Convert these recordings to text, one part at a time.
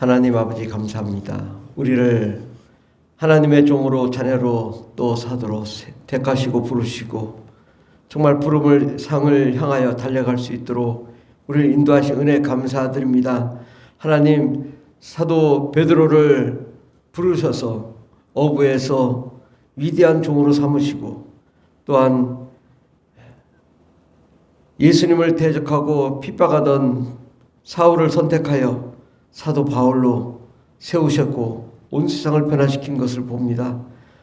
하나님 아버지 감사합니다. 우리를 하나님의 종으로 자녀로 또 사도로 택하시고 부르시고 정말 부름을 상을 향하여 달려갈 수 있도록 우리를 인도하신 은혜 감사드립니다. 하나님 사도 베드로를 부르셔서 어부에서 위대한 종으로 삼으시고 또한 예수님을 대적하고 핍박하던 사울을 선택하여 사도 바울로 세우셨고 온 세상을 변화시킨 것을 봅니다.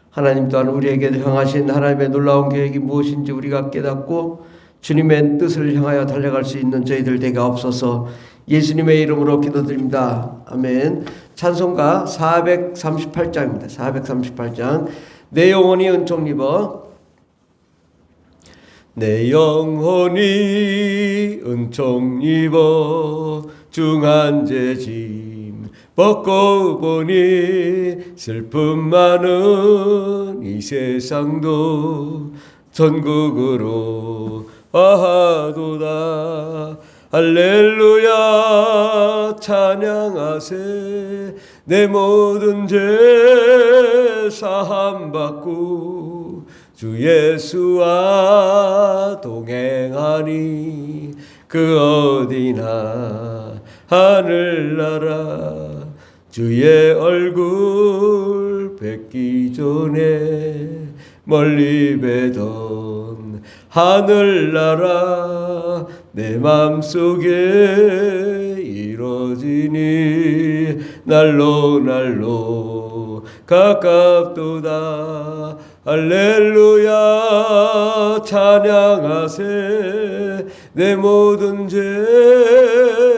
하나님 또한 우리에게 향하신 하나님의 놀라운 계획이 무엇인지 우리가 깨닫고 주님의 뜻을 향하여 달려갈 수 있는 저희들 되게 없어서 예수님의 이름으로 기도드립니다. 아멘. 찬송가 438장입니다. 438장. 내 영혼이 은총 입어 내 영혼이 은총 입어 중한 죄짐 벗고 보니 슬픔 많은 이 세상도 전국으로 아하도다. 할렐루야 찬양하세. 내 모든 죄 사함 받고 주 예수와 동행하니 그 어디나 하늘나라. 주의 얼굴 뵙기 전에 멀리 뵈던 하늘나라 내 맘속에 이뤄지니 날로 날로 가깝도다. 할렐루야. 찬양하세. 내 모든 죄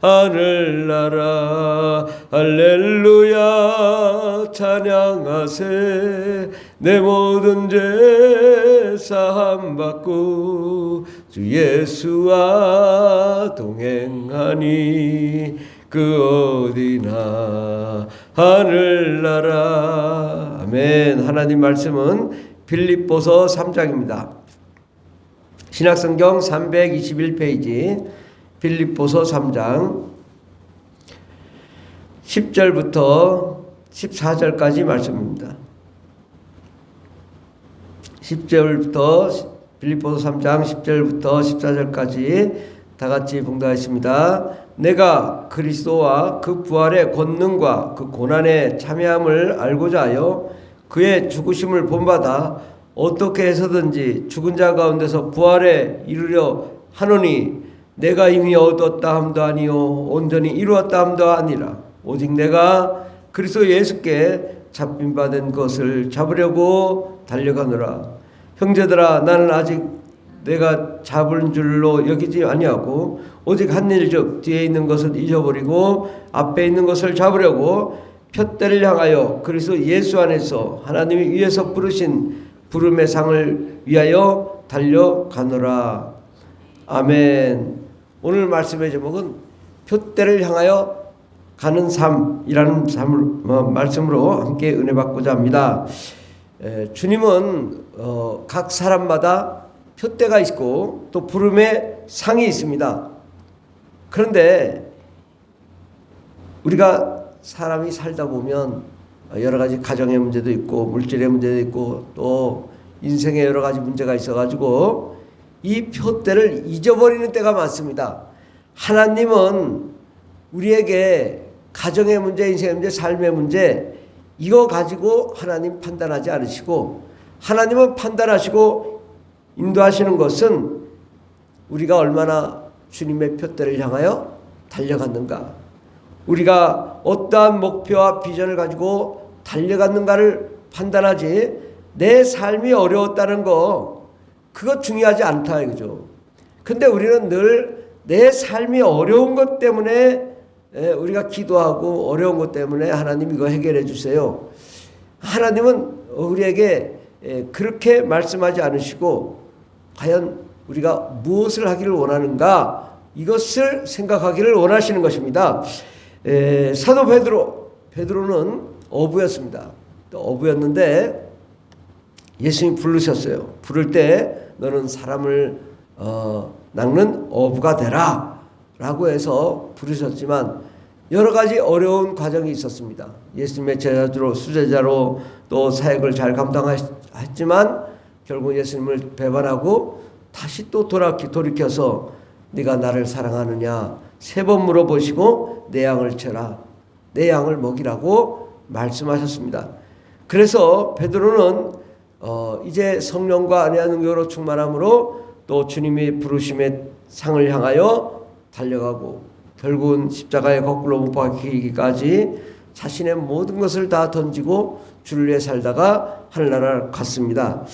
하늘나라. 할렐루야 찬양하세. 내 모든 죄 사함 받고 주 예수와 동행하니 그 어디나 하늘나라. 아멘. 하나님 말씀은 빌립보서 3장입니다. 신약성경 321페이지 빌립보서 3장 10절부터 14절까지 말씀입니다. 10절부터 빌립보서 3장 10절부터 14절까지 다 같이 봉독하겠습니다. 내가 그리스도와 그 부활의 권능과 그 고난의 참여함을 알고자 하여 그의 죽으심을 본받아 어떻게 해서든지 죽은 자 가운데서 부활에 이르려 하노니 내가 이미 얻었다 함도 아니요 온전히 이루었다 함도 아니라 오직 내가 그리스도 예수께 잡힌 받은 것을 잡으려고 달려가노라 형제들아 나는 아직 내가 잡은 줄로 여기지 아니하고 오직 한 일즉 뒤에 있는 것을 잊어버리고 앞에 있는 것을 잡으려고 표대를 향하여 그리스도 예수 안에서 하나님이 위에서 부르신 부름의 상을 위하여 달려가노라. 아멘. 오늘 말씀의 제목은 표대를 향하여 가는 삶이라는 삶을, 어, 말씀으로 함께 은혜 받고자 합니다. 에, 주님은 어, 각 사람마다 표대가 있고 또 부름의 상이 있습니다. 그런데 우리가 사람이 살다 보면 여러 가지 가정의 문제도 있고 물질의 문제도 있고 또 인생의 여러 가지 문제가 있어가지고 이 표대를 잊어버리는 때가 많습니다. 하나님은 우리에게 가정의 문제, 인생의 문제, 삶의 문제 이거 가지고 하나님 판단하지 않으시고 하나님은 판단하시고 인도하시는 것은 우리가 얼마나 주님의 표대를 향하여 달려갔는가 우리가 어떠한 목표와 비전을 가지고 달려갔는가를 판단하지 내 삶이 어려웠다는 거 그거 중요하지 않다 이거죠. 근데 우리는 늘 내 삶이 어려운 것 때문에 예, 우리가 기도하고 어려운 것 때문에 하나님 이거 해결해 주세요. 하나님은 우리에게 예, 그렇게 말씀하지 않으시고 과연 우리가 무엇을 하기를 원하는가 이것을 생각하기를 원하시는 것입니다. 에, 사도 베드로 베드로는 어부였습니다. 또 어부였는데 예수님 부르셨어요. 부를 때 너는 사람을 어, 낚는 어부가 되라 라고 해서 부르셨지만 여러 가지 어려운 과정이 있었습니다. 예수님의 제자로 수제자로 또 사역을 잘 감당했지만 결국 예수님을 배반하고 다시 또 돌아키 돌이켜서 네가 나를 사랑하느냐 세 번 물어보시고 내 양을 쳐라 내 양을 먹이라고 말씀하셨습니다. 그래서 베드로는 어 이제 성령과 안에한 능력으로 충만함으로 또 주님이 부르심의 상을 향하여 달려가고 결국은 십자가에 거꾸로 못 박히기까지 자신의 모든 것을 다 던지고 주를 위해 살다가 하늘나라를 갔습니다.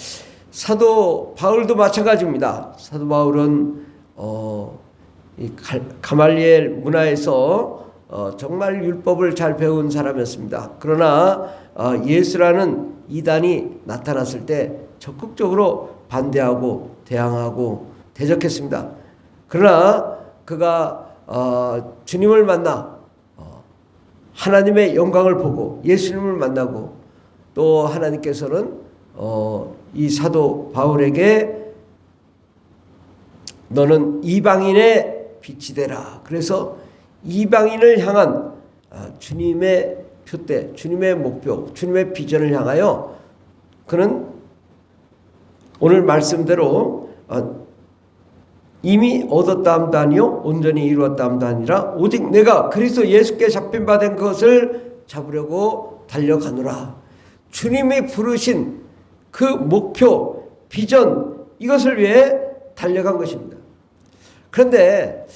사도 바울도 마찬가지입니다. 사도 바울은 어, 이 가말리엘 문화에서 어, 정말 율법을 잘 배운 사람이었습니다. 그러나 어, 예수라는 이단이 나타났을 때 적극적으로 반대하고 대항하고 대적했습니다. 그러나 그가 어, 주님을 만나 어, 하나님의 영광을 보고 예수님을 만나고 또 하나님께서는 어, 이 사도 바울에게 너는 이방인의 빛이 되라. 그래서 이방인을 향한 아, 주님의 표대, 주님의 목표, 주님의 비전을 향하여 그는 오늘 말씀대로 어, 이미 얻었다 함도 아니요 온전히 이루었다 함도 아니라 오직 내가 그리스도 예수께 잡힌 바 된 것을 잡으려고 달려가노라. 주님이 부르신 그 목표, 비전 이것을 위해 달려간 것입니다. 그런데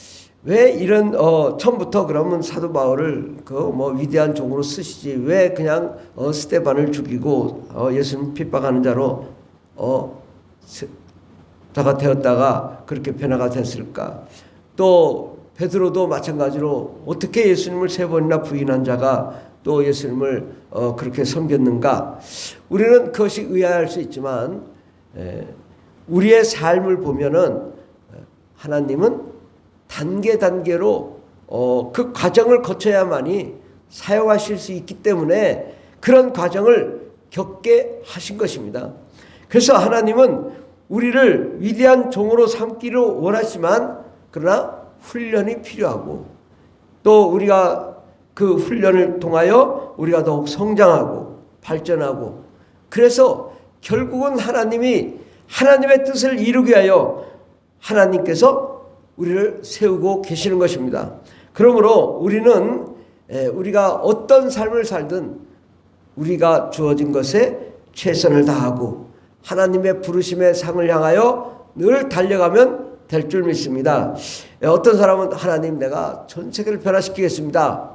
왜 이런 어 처음부터 그러면 사도 바울을 그 뭐 위대한 종으로 쓰시지 왜 그냥 어 스테반을 죽이고 어 예수님 핍박하는 자로 어 자가 되었다가 그렇게 변화가 됐을까? 또 베드로도 마찬가지로 어떻게 예수님을 세 번이나 부인한 자가 또 예수님을 어 그렇게 섬겼는가? 우리는 그것이 의아할 수 있지만 에, 우리의 삶을 보면은 하나님은 단계 단계로 어, 그 과정을 거쳐야만이 사용하실 수 있기 때문에 그런 과정을 겪게 하신 것입니다. 그래서 하나님은 우리를 위대한 종으로 삼기를 원하지만 그러나 훈련이 필요하고 또 우리가 그 훈련을 통하여 우리가 더욱 성장하고 발전하고 그래서 결국은 하나님이 하나님의 뜻을 이루기 위하여 하나님께서 우리를 세우고 계시는 것입니다. 그러므로 우리는 우리가 어떤 삶을 살든 우리가 주어진 것에 최선을 다하고 하나님의 부르심의 상을 향하여 늘 달려가면 될 줄 믿습니다. 어떤 사람은 하나님 내가 전 세계를 변화시키겠습니다.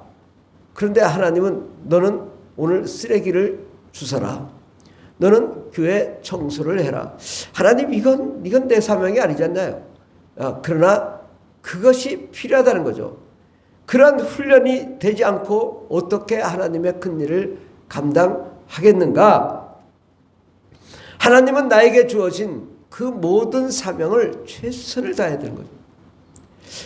그런데 하나님은 너는 오늘 쓰레기를 주서라. 너는 교회 청소를 해라. 하나님 이건 이건 내 사명이 아니지 않나요? 아, 그러나 그것이 필요하다는 거죠. 그러한 훈련이 되지 않고 어떻게 하나님의 큰 일을 감당하겠는가? 하나님은 나에게 주어진 그 모든 사명을 최선을 다해야 되는 거죠.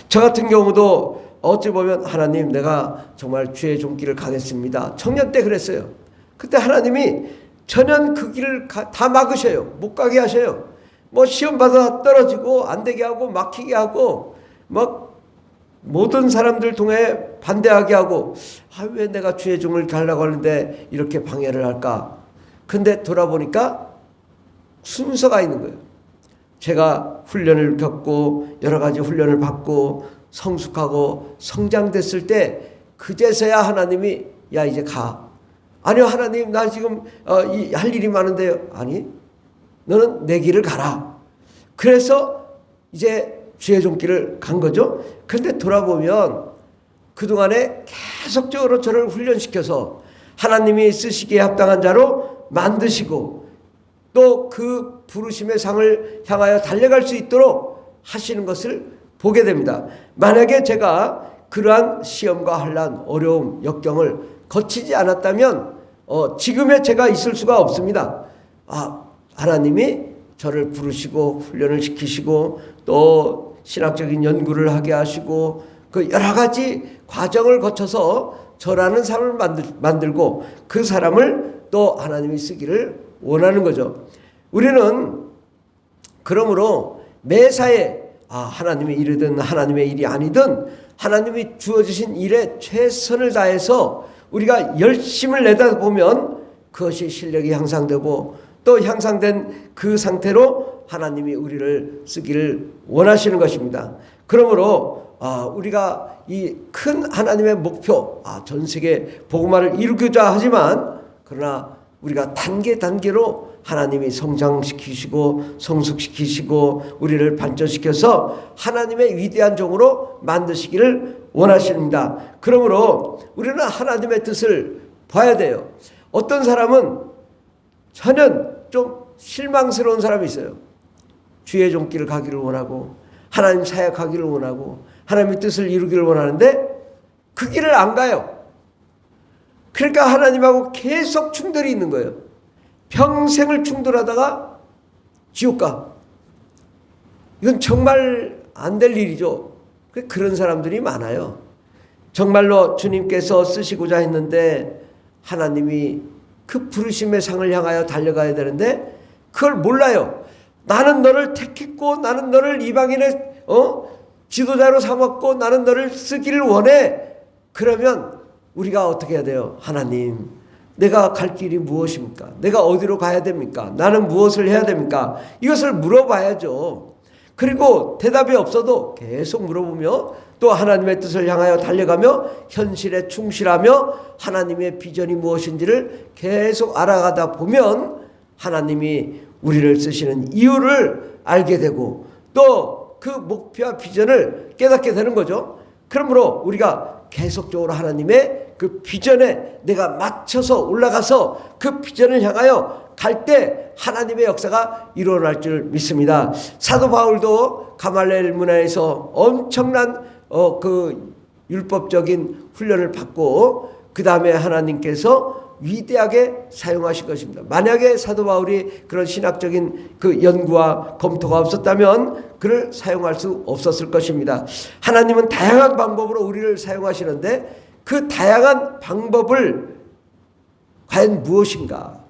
저 같은 경우도 어찌 보면 하나님 내가 정말 주의 종길을 가겠습니다. 청년 때 그랬어요. 그때 하나님이 전혀 그 길을 다 막으셔요. 못 가게 하셔요. 뭐 시험 받아 떨어지고 안 되게 하고 막히게 하고 막 모든 사람들 통해 반대하게 하고 아 왜 내가 주의 종을 가려고 하는데 이렇게 방해를 할까? 근데 돌아보니까 순서가 있는 거예요. 제가 훈련을 겪고 여러 가지 훈련을 받고 성숙하고 성장됐을 때 그제서야 하나님이 야 이제 가. 아니요 하나님 나 지금 어, 할 일이 많은데요. 아니 너는 내 길을 가라. 그래서 이제 주의 종길을 간 거죠. 그런데 돌아보면 그동안에 계속적으로 저를 훈련시켜서 하나님이 쓰시기에 합당한 자로 만드시고 또 그 부르심의 상을 향하여 달려갈 수 있도록 하시는 것을 보게 됩니다. 만약에 제가 그러한 시험과 환란, 어려움, 역경을 거치지 않았다면 어, 지금의 제가 있을 수가 없습니다. 아, 하나님이 저를 부르시고 훈련을 시키시고 또 신학적인 연구를 하게 하시고 그 여러 가지 과정을 거쳐서 저라는 사람을 만들, 만들고 그 사람을 또 하나님이 쓰기를 원하는 거죠. 우리는 그러므로 매사에 아, 하나님의 일이든 하나님의 일이 아니든 하나님이 주어주신 일에 최선을 다해서 우리가 열심을 내다 보면 그것이 실력이 향상되고 또 향상된 그 상태로 하나님이 우리를 쓰기를 원하시는 것입니다. 그러므로 아, 우리가 이 큰 하나님의 목표, 아, 전 세계 복음화를 이루고자 하지만 그러나 우리가 단계 단계로 하나님이 성장시키시고 성숙시키시고 우리를 반전시켜서 하나님의 위대한 종으로 만드시기를 원하십니다. 그러므로 우리는 하나님의 뜻을 봐야 돼요. 어떤 사람은 전혀 좀 실망스러운 사람이 있어요. 주의 종길을 가기를 원하고 하나님 사역하기를 원하고 하나님의 뜻을 이루기를 원하는데 그 길을 안 가요. 그러니까 하나님하고 계속 충돌이 있는 거예요. 평생을 충돌하다가 지옥 가. 이건 정말 안 될 일이죠. 그런 사람들이 많아요. 정말로 주님께서 쓰시고자 했는데 하나님이 그 부르심의 상을 향하여 달려가야 되는데 그걸 몰라요. 나는 너를 택했고 나는 너를 이방인의 어? 지도자로 삼았고 나는 너를 쓰기를 원해. 그러면 우리가 어떻게 해야 돼요? 하나님, 내가 갈 길이 무엇입니까? 내가 어디로 가야 됩니까? 나는 무엇을 해야 됩니까? 이것을 물어봐야죠. 그리고 대답이 없어도 계속 물어보며 또 하나님의 뜻을 향하여 달려가며 현실에 충실하며 하나님의 비전이 무엇인지를 계속 알아가다 보면 하나님이 우리를 쓰시는 이유를 알게 되고 또 그 목표와 비전을 깨닫게 되는 거죠. 그러므로 우리가 계속적으로 하나님의 그 비전에 내가 맞춰서 올라가서 그 비전을 향하여 갈 때 하나님의 역사가 일어날 줄 믿습니다. 사도 바울도 가말레엘 문화에서 엄청난 어 그 율법적인 훈련을 받고 그 다음에 하나님께서 위대하게 사용하실 것입니다. 만약에 사도 바울이 그런 신학적인 그 연구와 검토가 없었다면 그를 사용할 수 없었을 것입니다. 하나님은 다양한 방법으로 우리를 사용하시는데 그 다양한 방법을 과연 무엇인가?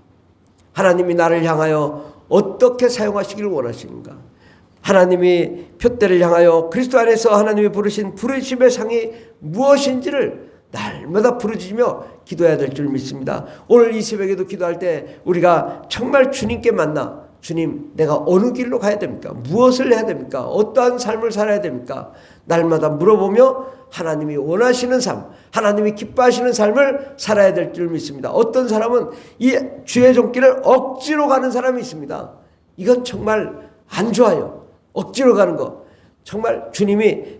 하나님이 나를 향하여 어떻게 사용하시기를 원하시는가? 하나님이 표대를 향하여 그리스도 안에서 하나님이 부르신 부르심의 상이 무엇인지를 날마다 부르짖으며 기도해야 될 줄 믿습니다. 오늘 이 새벽에도 기도할 때 우리가 정말 주님께 만나 주님 내가 어느 길로 가야 됩니까? 무엇을 해야 됩니까? 어떠한 삶을 살아야 됩니까? 날마다 물어보며 하나님이 원하시는 삶, 하나님이 기뻐하시는 삶을 살아야 될 줄 믿습니다. 어떤 사람은 이 주의 종길을 억지로 가는 사람이 있습니다. 이건 정말 안 좋아요. 억지로 가는 거. 정말 주님이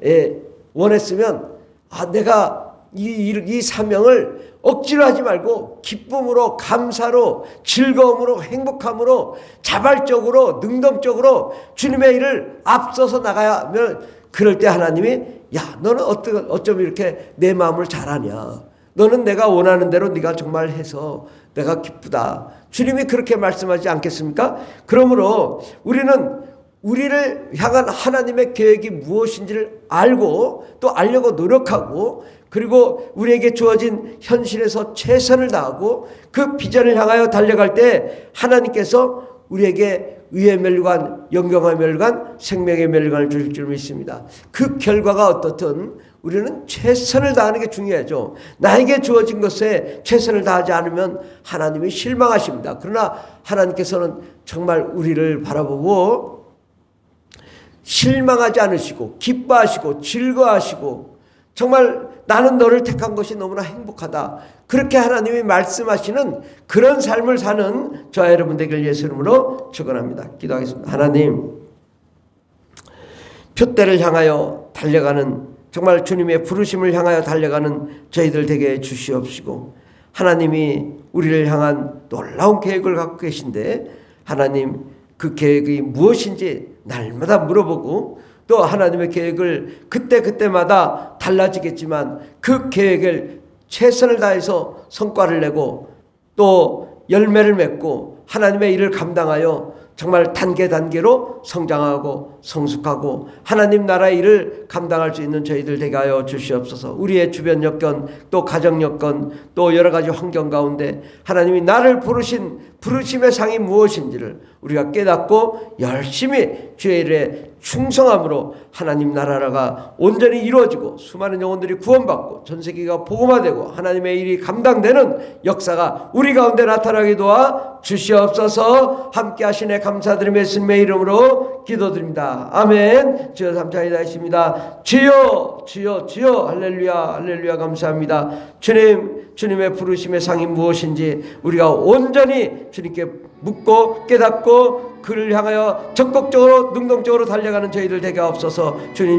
원했으면 아 내가 이, 이, 이 사명을 억지로 하지 말고 기쁨으로 감사로 즐거움으로 행복함으로 자발적으로 능동적으로 주님의 일을 앞서서 나가야면 그럴 때 하나님이 야 너는 어떠, 어쩜 이렇게 내 마음을 잘하냐 너는 내가 원하는 대로 네가 정말 해서 내가 기쁘다 주님이 그렇게 말씀하지 않겠습니까? 그러므로 우리는 우리를 향한 하나님의 계획이 무엇인지를 알고 또 알려고 노력하고 그리고 우리에게 주어진 현실에서 최선을 다하고 그 비전을 향하여 달려갈 때 하나님께서 우리에게 의의 멸류관, 영경의 멸류관, 생명의 멸류관을 주실 줄 믿습니다. 그 결과가 어떻든 우리는 최선을 다하는 게 중요하죠. 나에게 주어진 것에 최선을 다하지 않으면 하나님이 실망하십니다. 그러나 하나님께서는 정말 우리를 바라보고 실망하지 않으시고 기뻐하시고 즐거워하시고 정말 나는 너를 택한 것이 너무나 행복하다. 그렇게 하나님이 말씀하시는 그런 삶을 사는 저 여러분 되길 예수 이름으로 축원합니다. 기도하겠습니다. 하나님 표대를 향하여 달려가는 정말 주님의 부르심을 향하여 달려가는 저희들 되게 주시옵시고 하나님이 우리를 향한 놀라운 계획을 갖고 계신데 하나님 그 계획이 무엇인지 날마다 물어보고 또 하나님의 계획을 그때 그때마다 달라지겠지만 그 계획을 최선을 다해서 성과를 내고 또 열매를 맺고 하나님의 일을 감당하여 정말 단계 단계로 성장하고 성숙하고 하나님 나라의 일을 감당할 수 있는 저희들 되게 하여 주시옵소서. 우리의 주변 여건 또 가정 여건 또 여러 가지 환경 가운데 하나님이 나를 부르신 부르심의 상이 무엇인지를 우리가 깨닫고 열심히 주의 일에 충성함으로 하나님 나라가 온전히 이루어지고 수많은 영혼들이 구원받고 전 세계가 복음화되고 하나님의 일이 감당되는 역사가 우리 가운데 나타나게 도와 주시옵소서 함께 하시네 감사드리며 예수님의 이름으로 기도드립니다. 아멘 주여 삼창이다 있습니다. 주여 주여 주여 할렐루야 할렐루야 감사합니다. 주님 주님의 부르심의 상이 무엇인지 우리가 온전히 주님께 묻고 깨닫고 그를 향하여 적극적으로 능동적으로 달려가는 저희들 되게 없어서. 주님